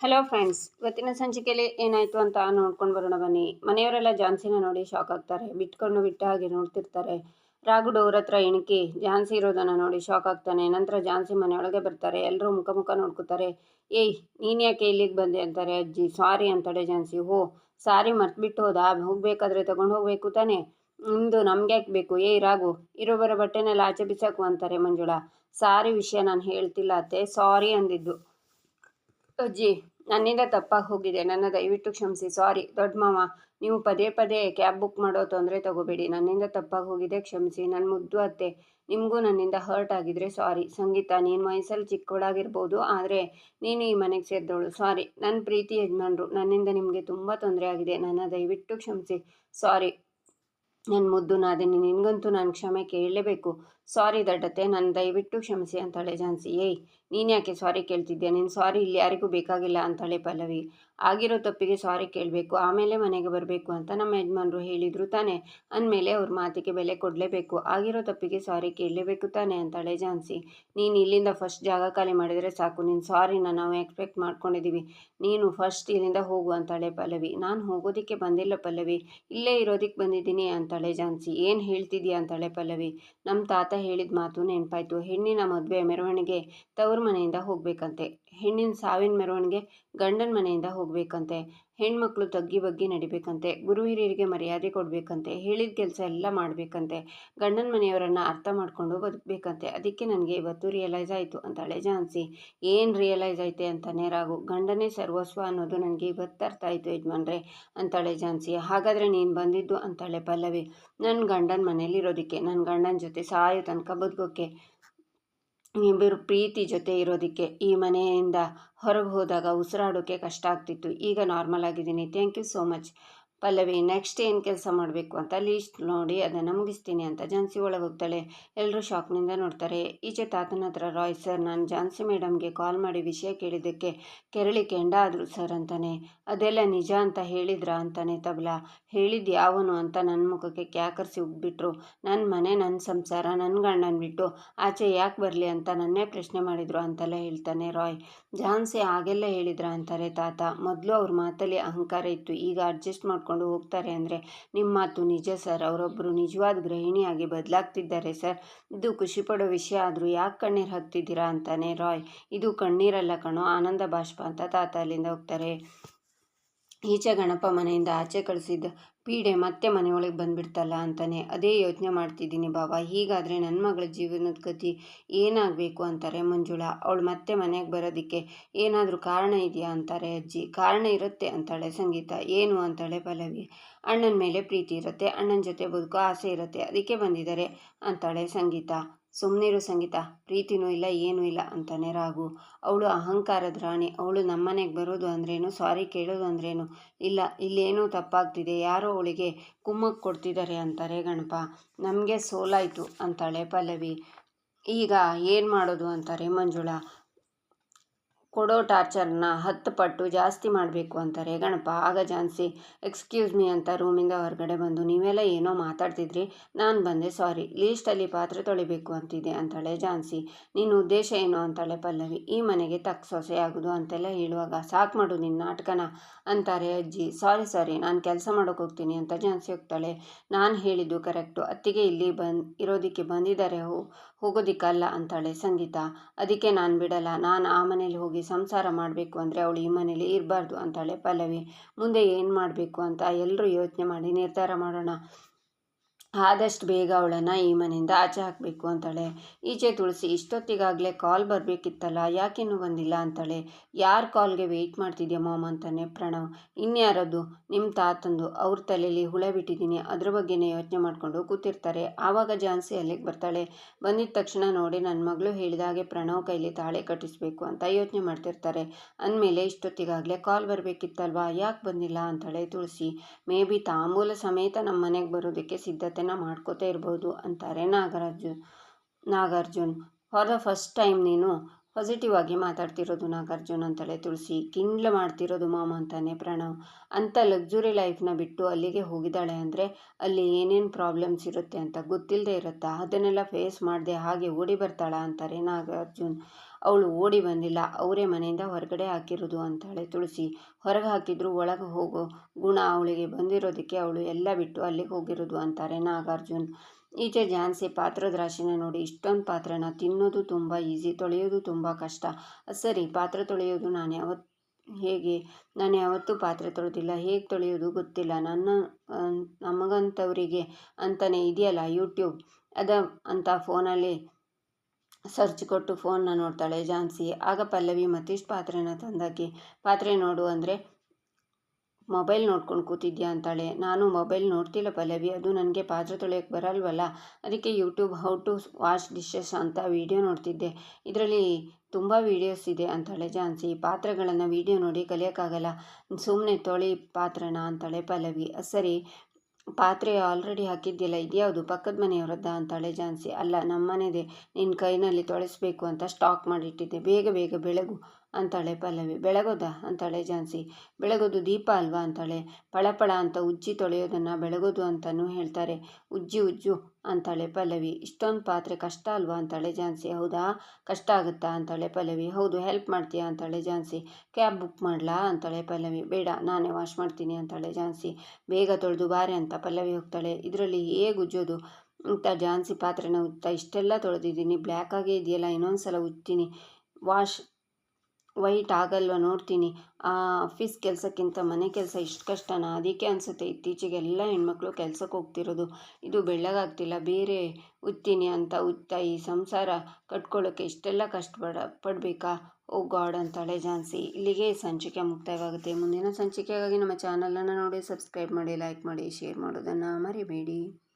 Hello friends ಇವತ್ತಿನ ಸಂಚಿಕೆಯಲ್ಲಿ ಏನಾಯಿತು ಅಂತ ನೋಡ್ಕೊಂಡು ಬರೋಣ ಬನ್ನಿ. ಮನೆಯವರೆಲ್ಲ ಜಾನ್ಸಿನ ನೋಡಿ ಶಾಕ್ ಆಗ್ತಾರೆ. ಬಿಟ್ಕೊಂಡು ಬಿಟ್ಟ ಹಾಗೆ ನೋಡ್ತಿರ್ತಾರೆ. ರಾಘು ಡೋರ್ ಹತ್ರ ಇಣುಕಿ ಜಾನ್ಸಿ ಇರೋದನ್ನು ನೋಡಿ ಶಾಕ್ ಆಗ್ತಾನೆ. ನಂತರ ಜಾನ್ಸಿ ಮನೆಯೊಳಗೆ ಬರ್ತಾರೆ. ಎಲ್ಲರೂ ಮುಖ ಮುಖ ನೋಡ್ಕೋತಾರೆ. ಏಯ್, ನೀನು ಯಾಕೆ ಇಲ್ಲಿಗೆ ಬಂದೆ ಅಂತಾರೆ. ಅಜ್ಜಿ, ಸಾರಿ ಅಂತಾಳೆ ಜಾನ್ಸಿ. ಹೋ, ಸಾರಿ ಮರ್ತ್ಬಿಟ್ಟು ಹೋದಾ? ಹೋಗಬೇಕಾದ್ರೆ ತಗೊಂಡು ಹೋಗಬೇಕು ತಾನೇ. ನಿಮ್ಮದು ನಮ್ಗೆ ಯಾಕೆ ಬೇಕು? ಏಯ್ ರಾಗು ಇರೋ ಬರೋ ಬಟ್ಟೆನೆಲ್ಲ ಆಚೆ ಬಿಸಾಕು ಅಂತಾರೆ ಮಂಜುಳಾ. ಸಾರಿ ವಿಷಯ ನಾನು ಹೇಳ್ತಿಲ್ಲ ಅತ್ತೆ. ಸಾರಿ ಅಂದಿದ್ದು. ಅಜ್ಜಿ ನನ್ನಿಂದ ತಪ್ಪಾಗಿ ಹೋಗಿದೆ. ನನ್ನ ದಯವಿಟ್ಟು ಕ್ಷಮಿಸಿ. ಸಾರಿ, ದೊಡ್ಡ ಮಾವ. ನೀವು ಪದೇ ಪದೇ ಕ್ಯಾಬ್ ಬುಕ್ ಮಾಡೋ ತೊಂದರೆ ತಗೋಬೇಡಿ. ನನ್ನಿಂದ ತಪ್ಪಾಗಿ ಹೋಗಿದೆ, ಕ್ಷಮಿಸಿ. ನನ್ನ ಮುದ್ದು ಅತ್ತೆ, ನಿಮಗೂ ನನ್ನಿಂದ ಹರ್ಟ್ ಆಗಿದ್ರೆ ಸಾರಿ. ಸಂಗೀತ, ನೀನು ವಯಸ್ಸಲ್ಲಿ ಚಿಕ್ಕವಳಾಗಿರ್ಬೋದು, ಆದರೆ ನೀನು ಈ ಮನೆಗೆ ಸೇರಿದವಳು. ಸಾರಿ ನನ್ನ ಪ್ರೀತಿ ಯಜಮಾನ್ರು. ನನ್ನಿಂದ ನಿಮಗೆ ತುಂಬ ತೊಂದರೆ ಆಗಿದೆ. ನನ್ನ ದಯವಿಟ್ಟು ಕ್ಷಮಿಸಿ. ಸಾರಿ ನನ್ನ ಮುದ್ದು ನಾದಿನಿ. ನಿನಗಂತೂ ನಾನು ಕ್ಷಮೆ ಕೇಳಲೇಬೇಕು. ಸಾರಿ ದಡ್ಡತೆ ನನ್ನ ದಯವಿಟ್ಟು ಕ್ಷಮಿಸಿ ಅಂತಾಳೆ ಜಾನ್ಸಿ ಏಯ್, ನೀನು ಯಾಕೆ ಸಾರಿ ಕೇಳ್ತಿದ್ಯಾ? ನೀನು ಸಾರಿ ಇಲ್ಲಿ ಯಾರಿಗೂ ಬೇಕಾಗಿಲ್ಲ ಅಂತಾಳೆ ಪಲ್ಲವಿ. ಆಗಿರೋ ತಪ್ಪಿಗೆ ಸಾರಿ ಕೇಳಬೇಕು, ಆಮೇಲೆ ಮನೆಗೆ ಬರಬೇಕು ಅಂತ ನಮ್ಮ ಯಜಮಾನರು ಹೇಳಿದರು ತಾನೆ. ಅಂದಮೇಲೆ ಅವ್ರ ಮಾತಿಗೆ ಬೆಲೆ ಕೊಡಲೇಬೇಕು, ಆಗಿರೋ ತಪ್ಪಿಗೆ ಸಾರಿ ಕೇಳಲೇಬೇಕು ತಾನೆ ಅಂತಾಳೆ ಜಾನ್ಸಿ ನೀನು ಇಲ್ಲಿಂದ ಫಸ್ಟ್ ಜಾಗ ಖಾಲಿ ಮಾಡಿದರೆ ಸಾಕು, ನೀನು ಸಾರಿನ ನಾವು ಎಕ್ಸ್ಪೆಕ್ಟ್ ಮಾಡ್ಕೊಂಡಿದ್ದೀವಿ ನೀನು ಫಸ್ಟ್ ಇಲ್ಲಿಂದ ಹೋಗು ಅಂತಾಳೆ ಪಲ್ಲವಿ. ನಾನು ಹೋಗೋದಕ್ಕೆ ಬಂದಿಲ್ಲ ಪಲ್ಲವಿ. ಇಲ್ಲೇ ಇರೋದಕ್ಕೆ ಬಂದಿದ್ದೀನಿ ಅಂತಾಳೆ ಜಾನ್ಸಿ ಏನು ಹೇಳ್ತಿದ್ಯಾ ಅಂತಾಳೆ ಪಲ್ಲವಿ. ನಮ್ಮ ತಾತ ಹೇಳಿದ ಮಾತು ನೆನಪಾಯ್ತು. ಹೆಣ್ಣಿನ ಮದುವೆ ಮೆರವಣಿಗೆ ತವರು ಮನೆಯಿಂದ ಹೋಗಬೇಕಂತೆ. ಹೆಣ್ಣಿನ ಸಾವಿನ ಮೆರವಣಿಗೆ ಗಂಡನ ಮನೆಯಿಂದ ಹೋಗಬೇಕಂತೆ, ಹೆಣ್ಮಕ್ಳು ತಗ್ಗಿ ಬಗ್ಗಿ ನಡಿಬೇಕಂತೆ, ಗುರು ಹಿರಿಯರಿಗೆ ಮರ್ಯಾದೆ ಕೊಡಬೇಕಂತೆ, ಹೇಳಿದ ಕೆಲಸ ಎಲ್ಲ ಮಾಡಬೇಕಂತೆ, ಗಂಡನ ಮನೆಯವರನ್ನು ಅರ್ಥ ಮಾಡಿಕೊಂಡು ಬದುಕಬೇಕಂತೆ. ಅದಕ್ಕೆ ನನಗೆ ಇವತ್ತು ರಿಯಲೈಸ್ ಆಯಿತು ಅಂತಾಳೆ ಜಾನ್ಸಿ. ಏನು ರಿಯಲೈಸ್ ಐತೆ ಅಂತ ನೇರಾಗು ಗಂಡನೇ ಸರ್ವಸ್ವ ಅನ್ನೋದು ನನಗೆ ಇವತ್ತು ಅರ್ಥ ಆಯಿತು ಯಜಮಾನ್ರೆ ಅಂತಾಳೆ ಜಾನ್ಸಿ. ಹಾಗಾದರೆ ನೀನು ಬಂದಿದ್ದು ಅಂತಾಳೆ ಪಲ್ಲವಿ. ನನ್ನ ಗಂಡನ ಮನೇಲಿರೋದಕ್ಕೆ ನನ್ನ ಗಂಡನ ಜೊತೆ ಸಾಯೋ ತನಕ ಬದುಕೋಕ್ಕೆ ಇಬ್ಬರು ಪ್ರೀತಿ ಜೊತೆ ಇರೋದಕ್ಕೆ ಈ ಮನೆಯಿಂದ ಹೊರಗೆ ಹೋದಾಗ ಉಸಿರಾಡೋಕ್ಕೆ ಕಷ್ಟ ಆಗ್ತಿತ್ತು. ಈಗ ನಾರ್ಮಲ್ ಆಗಿದ್ದೀನಿ. Thank you so much Pallavi next ಏನು ಕೆಲಸ ಮಾಡಬೇಕು ಅಂತ ಲೀಸ್ಟ್ ನೋಡಿ ಅದನ್ನು ಮುಗಿಸ್ತೀನಿ ಅಂತ ಜಾನ್ಸಿ ಒಳಗೆ ಹೋಗ್ತಾಳೆ. ಎಲ್ಲರೂ ಶಾಕ್ನಿಂದ ನೋಡ್ತಾರೆ. ಈಚೆ ತಾತನ ಹತ್ರ, ರಾಯ್ ಸರ್ ನಾನು ಜಾನ್ಸಿ ಮೇಡಮ್ಗೆ ಕಾಲ್ ಮಾಡಿ ವಿಷಯ ಕೇಳಿದ್ದಕ್ಕೆ ಕೆರಳಿ ಕೆಂಡ ಆದರು ಸರ್ ಅಂತಾನೆ. ಅದೆಲ್ಲ ನಿಜ ಅಂತ ಹೇಳಿದ್ರ ಅಂತಾನೆ ತಬಲ. ಹೇಳಿದ್ದು ಯಾವನು ಅಂತ ನನ್ನ ಮುಖಕ್ಕೆ ಕ್ಯಾಕರ್ಸಿ ಉಗ್ಬಿಟ್ರು ನನ್ನ ಮನೆ ನನ್ನ ಸಂಸಾರ ನನ್ನ ಗಂಡನ ಬಿಟ್ಟು ಆಚೆ ಯಾಕೆ ಬರಲಿ ಅಂತ ನನ್ನೇ ಪ್ರಶ್ನೆ ಮಾಡಿದರು ಅಂತೆಲ್ಲ ಹೇಳ್ತಾನೆ ರಾಯ್. ಜಾನ್ಸಿ ಹಾಗೆಲ್ಲ ಹೇಳಿದ್ರ ಅಂತಾರೆ ತಾತ. ಮೊದಲು ಅವ್ರ ಮಾತಲ್ಲಿ ಅಹಂಕಾರ ಇತ್ತು. ಈಗ ಅಡ್ಜಸ್ಟ್ ಮಾಡ್ಕೊಂಡು ಮಾಡ್ಕೊಂಡು ಹೋಗ್ತಾರೆ ಅಂದರೆ ನಿಮ್ಮ ಮಾತು ನಿಜ ಸರ್. ಅವರೊಬ್ಬರು ನಿಜವಾದ ಗೃಹಿಣಿಯಾಗಿ ಬದಲಾಗ್ತಿದ್ದಾರೆ ಸರ್. ಇದು ಖುಷಿಪಡೋ ವಿಷಯ ಆದರೂ ಯಾಕೆ ಕಣ್ಣೀರು ಹಾಕ್ತಿದ್ದೀರಾ ಅಂತಾನೆ ರಾಯ್. ಇದು ಕಣ್ಣೀರಲ್ಲ ಕಣೋ, ಆನಂದ ಬಾಷ್ಪ ಅಂತ ತಾತ ಅಲ್ಲಿಂದ ಹೋಗ್ತಾರೆ. ಈಚೆ ಗಣಪ ಮನೆಯಿಂದ ಆಚೆ ಕಳಿಸಿದ್ದ ಪೀಡೆ ಮತ್ತೆ ಮನೆಯೊಳಗೆ ಬಂದ್ಬಿಡ್ತಲ್ಲ ಅಂತಾನೆ. ಅದೇ ಯೋಚನೆ ಮಾಡ್ತಿದ್ದೀನಿ ಬಾಬಾ ಹೀಗಾದರೆ ನನ್ನ ಮಗಳ ಜೀವನದ ಗತಿ ಏನಾಗಬೇಕು ಅಂತಾರೆ ಮಂಜುಳಾ. ಅವಳು ಮತ್ತೆ ಮನೆಗೆ ಬರೋದಕ್ಕೆ ಏನಾದರೂ ಕಾರಣ ಇದೆಯಾ ಅಂತಾರೆ ಅಜ್ಜಿ. ಕಾರಣ ಇರುತ್ತೆ ಅಂತಾಳೆ ಸಂಗೀತ. ಏನು ಅಂತಾಳೆ ಪಲ್ಲವಿ. ಅಣ್ಣನ ಮೇಲೆ ಪ್ರೀತಿ ಇರುತ್ತೆ. ಅಣ್ಣನ ಜೊತೆ ಬದುಕೋ ಆಸೆ ಇರುತ್ತೆ. ಅದಕ್ಕೆ ಬಂದಿದ್ದಾರೆ ಅಂತಾಳೆ ಸಂಗೀತ. ಸುಮ್ಮನಿರು ಸಂಗೀತ, ಪ್ರೀತಿನೂ ಇಲ್ಲ, ಏನೂ ಇಲ್ಲ ಅಂತಾನೆ ರಾಘು. ಅವಳು ಅಹಂಕಾರದ ರಾಣಿ. ಅವಳು ನಮ್ಮನೆಗೆ ಬರೋದು ಅಂದ್ರೇನು, ಸಾರಿ ಕೇಳೋದು ಅಂದ್ರೇನು? ಇಲ್ಲ, ಇಲ್ಲೇನೋ ತಪ್ಪಾಗ್ತಿದೆ. ಯಾರೋ ಅವಳಿಗೆ ಕುಮ್ಮಕ್ ಕೊಡ್ತಿದ್ದಾರೆ ಅಂತಾರೆ ಗಣಪ. ನಮಗೆ ಸೋಲಾಯಿತು ಅಂತಾಳೆ ಪಲ್ಲವಿ. ಈಗ ಏನು ಮಾಡೋದು ಅಂತಾರೆ ಮಂಜುಳಾ. ಕೊಡೋ ಟಾರ್ಚರ್ನ ಹತ್ತು ಪಟ್ಟು ಜಾಸ್ತಿ ಮಾಡಬೇಕು ಅಂತಾರೆ. ಗಣಪ, ಆಗ ಜಾನ್ಸಿ, ಎಕ್ಸ್ಕ್ಯೂಸ್ ಮೀ ಅಂತ ರೂಮಿಂದ ಹೊರಗಡೆ ಬಂದು, ನೀವೆಲ್ಲ ಏನೋ ಮಾತಾಡ್ತಿದ್ರಿ, ನಾನು ಬಂದೆ, ಸಾರಿ, ಲೀಸ್ಟಲ್ಲಿ ಪಾತ್ರೆ ತೊಳಿಬೇಕು ಅಂತಿದೆ ಅಂತಾಳೆ ಜಾನ್ಸಿ. ನಿನ್ನ ಉದ್ದೇಶ ಏನು? ಅಂತಾಳೆ ಪಲ್ಲವಿ. ಈ ಮನೆಗೆ ತಕ್ಕ ಸೊಸೆ ಆಗೋದು ಅಂತೆಲ್ಲ ಹೇಳುವಾಗ, ಸಾಕು ಮಾಡು ನಿನ್ನ ನಾಟಕನ ಅಂತಾರೆ ಅಜ್ಜಿ. ಸಾರಿ ಸಾರಿ, ನಾನು ಕೆಲಸ ಮಾಡೋಕೆ ಹೋಗ್ತೀನಿ ಅಂತ ಜಾನ್ಸಿ ಹೋಗ್ತಾಳೆ. ನಾನು ಹೇಳಿದ್ದು ಕರೆಕ್ಟು. ಅತ್ತಿಗೆ ಇಲ್ಲಿ ಬಂದು, ಇರೋದಕ್ಕೆ ಬಂದಿದ್ದಾರೆ ಹೋಗೋದಿಕ್ಕಲ್ಲ ಅಂತಾಳೆ ಸಂಗೀತ. ಅದಕ್ಕೆ ನಾನು ಬಿಡಲ್ಲ. ನಾನು ಆ ಮನೇಲಿ ಹೋಗಿ ಸಂಸಾರ ಮಾಡಬೇಕು ಅಂದರೆ ಅವಳು ಈ ಮನೇಲಿ ಇರಬಾರ್ದು ಅಂತಾಳೆ ಪಲ್ಲವಿ. ಮುಂದೆ ಏನು ಮಾಡಬೇಕು ಅಂತ ಎಲ್ಲರೂ ಯೋಚನೆ ಮಾಡಿ ನಿರ್ಧಾರ ಮಾಡೋಣ. ಆದಷ್ಟು ಬೇಗ ಅವಳನ್ನು ಈ ಮನೆಯಿಂದ ಆಚೆ ಹಾಕಬೇಕು ಅಂತಾಳೆ. ಈಚೆ ತುಳಸಿ, ಇಷ್ಟೊತ್ತಿಗಾಗಲೇ ಕಾಲ್ ಬರಬೇಕಿತ್ತಲ್ಲ ಯಾಕಿನ್ನೂ ಬಂದಿಲ್ಲ ಅಂತಾಳೆ. ಯಾರ ಕಾಲ್ಗೆ ವೆಯ್ಟ್ ಮಾಡ್ತಿದ್ಯಾ ಮಾಮ್ ಅಂತಾನೆ ಪ್ರಣವ್. ಇನ್ಯಾರದು? ನಿಮ್ಮ ತಾತಂದು. ಅವ್ರ ತಲೆಯಲ್ಲಿ ಹುಳ ಬಿಟ್ಟಿದ್ದೀನಿ. ಅದ್ರ ಬಗ್ಗೆನೇ ಯೋಚನೆ ಮಾಡಿಕೊಂಡು ಕೂತಿರ್ತಾರೆ. ಆವಾಗ ಜಾನ್ಸಿ ಅಲ್ಲಿಗೆ ಬರ್ತಾಳೆ. ಬಂದಿದ್ದ ತಕ್ಷಣ ನೋಡಿ ನನ್ನ ಮಗಳು ಹೇಳಿದಾಗೆ ಪ್ರಣವ್ ಕೈಲಿ ತಾಳೆ ಕಟ್ಟಿಸ್ಬೇಕು ಅಂತ ಯೋಚನೆ ಮಾಡ್ತಿರ್ತಾರೆ. ಅಂದಮೇಲೆ ಇಷ್ಟೊತ್ತಿಗಾಗಲೇ ಕಾಲ್ ಬರಬೇಕಿತ್ತಲ್ವಾ? ಯಾಕೆ ಬಂದಿಲ್ಲ ಅಂತಾಳೆ ತುಳಸಿ. ಮೇ ಬಿ ತಾಂಬೂಲ ಸಮೇತ ನಮ್ಮ ಮನೆಗೆ ಬರೋದಕ್ಕೆ ಸಿದ್ಧತೆ ಸಿದ್ಧತೆನ ಮಾಡ್ಕೋತಾ ಇರ್ಬೋದು ಅಂತಾರೆ Nagaraju Nagarjun. For the first time ನೀನು ಪಾಸಿಟಿವ್ ಆಗಿ ಮಾತಾಡ್ತಿರೋದು ನಾಗಾರ್ಜುನ್ ಅಂತಾಳೆ ತುಳಸಿ. ಕಿಂಡ್ಲ ಮಾಡ್ತಿರೋದು ಮಾಮ ಅಂತಾನೆ ಪ್ರಣವ್. ಅಂಥ ಲಕ್ಸುರಿ ಲೈಫ್ನ ಬಿಟ್ಟು ಅಲ್ಲಿಗೆ ಹೋಗಿದ್ದಾಳೆ ಅಂದರೆ ಅಲ್ಲಿ ಏನೇನು ಪ್ರಾಬ್ಲಮ್ಸ್ ಇರುತ್ತೆ ಅಂತ ಗೊತ್ತಿಲ್ಲದೆ ಇರುತ್ತಾ? ಅದನ್ನೆಲ್ಲ ಫೇಸ್ ಮಾಡದೆ ಹಾಗೆ ಓಡಿ ಬರ್ತಾಳ ಅಂತಾರೆ ನಾಗಾರ್ಜುನ್. ಅವಳು ಓಡಿ ಬಂದಿಲ್ಲ. ಅವರೇ ಮನೆಯಿಂದ ಹೊರಗಡೆ ಹಾಕಿರೋದು ಅಂತಾಳೆ ತುಳಸಿ. ಹೊರಗೆ ಹಾಕಿದ್ರು ಒಳಗೆ ಹೋಗೋ. ಗುಣ ಅವಳಿಗೆ ಬಂದಿರೋದಕ್ಕೆ ಅವಳು ಎಲ್ಲ ಬಿಟ್ಟು ಅಲ್ಲಿಗೆ ಹೋಗಿರೋದು ಅಂತಾರೆ ನಾಗಾರ್ಜುನ್. ಈಚೆ ಝಾನ್ಸಿ ಪಾತ್ರದ ರಾಶಿನ ನೋಡಿ ಇಷ್ಟೊಂದು ಪಾತ್ರನ ತಿನ್ನೋದು ತುಂಬ ಈಸಿ, ತೊಳೆಯೋದು ತುಂಬ ಕಷ್ಟ. ಸರಿ, ಪಾತ್ರೆ ತೊಳೆಯೋದು ನಾನು ಯಾವತ್ತು ಹೇಗೆ? ನಾನು ಯಾವತ್ತೂ ಪಾತ್ರೆ ತೊಳೆದಿಲ್ಲ, ಹೇಗೆ ತೊಳೆಯೋದು ಗೊತ್ತಿಲ್ಲ. ನನ್ನ ನಮಗಂಥವರಿಗೆ ಅಂತಲೇ ಇದೆಯಲ್ಲ ಯೂಟ್ಯೂಬ್? ಅದ ಅಂತ ಫೋನಲ್ಲಿ ಸರ್ಚ್ ಕೊಟ್ಟು ಫೋನ್ನ ನೋಡ್ತಾಳೆ ಝಾನ್ಸಿ. ಆಗ ಪಲ್ಲವಿ ಮತ್ತಿಷ್ಟು ಪಾತ್ರೆನ ತಂದಾಕಿ, ಪಾತ್ರೆ ನೋಡು ಅಂದರೆ ಮೊಬೈಲ್ ನೋಡ್ಕೊಂಡು ಕೂತಿದ್ಯಾ ಅಂತಾಳೆ. ನಾನು ಮೊಬೈಲ್ ನೋಡ್ತಿಲ್ಲ ಪಲ್ಲವಿ. ಅದು ನನಗೆ ಪಾತ್ರೆ ತೊಳೆಯೋಕ್ಕೆ ಬರಲ್ವಲ್ಲ. ಅದಕ್ಕೆ YouTube how to wash dishes ಅಂತ ವೀಡಿಯೋ ನೋಡ್ತಿದ್ದೆ. ಇದರಲ್ಲಿ ತುಂಬ ವೀಡಿಯೋಸ್ ಇದೆ, ಅಂತಾಳೆ ಜಾನ್ಸಿ. ಪಾತ್ರೆಗಳನ್ನು ವೀಡಿಯೋ ನೋಡಿ ಕಲಿಯೋಕ್ಕಾಗಲ್ಲ. ಸುಮ್ಮನೆ ತೊಳಿ ಪಾತ್ರನ, ಅಂತಾಳೆ ಪಲ್ಲವಿ. ಸರಿ, ಪಾತ್ರೆ ಆಲ್ರೆಡಿ ಹಾಕಿದ್ದಿಲ್ಲ ಇದ್ಯಾವುದು? ಪಕ್ಕದ ಮನೆಯವರದ್ದ? ಅಂತಾಳೆ ಜಾನ್ಸಿ. ಅಲ್ಲ, ನಮ್ಮನೆದೇ. ನಿನ್ನ ಕೈನಲ್ಲಿ ತೊಳೆಸ್ಬೇಕು ಅಂತ ಸ್ಟಾಕ್ ಮಾಡಿಟ್ಟಿದ್ದೆ. ಬೇಗ ಬೇಗ ಬೆಳಗು. ಅಂತಾಳೆ ಪಲ್ಲವಿ. ಬೆಳಗೋದ? ಅಂತಾಳೆ ಝಾನ್ಸಿ. ಬೆಳಗೋದು ದೀಪ ಅಲ್ವಾ? ಅಂತಾಳೆ. ಪಳಪಳ ಅಂತ ಉಜ್ಜಿ ತೊಳೆಯೋದನ್ನು ಬೆಳಗೋದು ಅಂತಲೂ ಹೇಳ್ತಾರೆ. ಉಜ್ಜಿ, ಉಜ್ಜು, ಅಂತಾಳೆ ಪಲ್ಲವಿ. ಇಷ್ಟೊಂದು ಪಾತ್ರೆ ಕಷ್ಟ ಅಲ್ವಾ? ಅಂತಾಳೆ ಝಾನ್ಸಿ. ಹೌದಾ? ಕಷ್ಟ ಆಗುತ್ತಾ? ಅಂತಾಳೆ ಪಲ್ಲವಿ. ಹೌದು, ಹೆಲ್ಪ್ ಮಾಡ್ತೀಯಾ? ಅಂತಾಳೆ ಝಾನ್ಸಿ. ಕ್ಯಾಬ್ ಬುಕ್ ಮಾಡಲಾ? ಅಂತಾಳೆ ಪಲ್ಲವಿ. ಬೇಡ, ನಾನೇ ವಾಶ್ ಮಾಡ್ತೀನಿ, ಅಂತಾಳೆ ಝಾನ್ಸಿ. ಬೇಗ ತೊಳೆದು ಬಾರೆ ಅಂತ ಪಲ್ಲವಿ ಹೋಗ್ತಾಳೆ. ಇದರಲ್ಲಿ ಹೇಗೆ ಉಜ್ಜೋದು? ಅಂತ ಝಾನ್ಸಿ ಪಾತ್ರೆನ ಉಜ್ತಾ ಇಷ್ಟೆಲ್ಲ ತೊಳೆದಿದ್ದೀನಿ. ಬ್ಲ್ಯಾಕಾಗೇ ಇದೆಯಲ್ಲ ಇನ್ನೊಂದು ಸಲ ಉಜ್ತೀನಿ. ವಾಶ್ ವೈಟ್ ಆಗಲ್ವ ನೋಡ್ತೀನಿ. ಆ ಆಫೀಸ್ ಕೆಲಸಕ್ಕಿಂತ ಮನೆ ಕೆಲಸ ಇಷ್ಟು ಕಷ್ಟನಾ? ಅದಕ್ಕೆ ಅನಿಸುತ್ತೆ ಇತ್ತೀಚೆಗೆ ಎಲ್ಲ ಹೆಣ್ಮಕ್ಳು ಕೆಲಸಕ್ಕೆ ಹೋಗ್ತಿರೋದು. ಇದು ಬೆಳ್ಳಗಾಗ್ತಿಲ್ಲ. ಬೇರೆ ಉತ್ತೀನಿ ಅಂತ ಉತ್ತ ಈ ಸಂಸಾರ ಕಟ್ಕೊಳ್ಳೋಕ್ಕೆ ಇಷ್ಟೆಲ್ಲ ಕಷ್ಟಪಡ ಪಡಬೇಕಾ? ಓ ಗಾಡ್ ಅಂತಾಳೆ ಝಾನ್ಸಿ. ಇಲ್ಲಿಗೆ ಸಂಚಿಕೆ ಮುಕ್ತಾಯವಾಗುತ್ತೆ. ಮುಂದಿನ ಸಂಚಿಕೆಗಾಗಿ ನಮ್ಮ ಚಾನಲನ್ನು ನೋಡಿ, ಸಬ್ಸ್ಕ್ರೈಬ್ ಮಾಡಿ, ಲೈಕ್ ಮಾಡಿ, ಶೇರ್ ಮಾಡೋದನ್ನು ಮರಿಬೇಡಿ.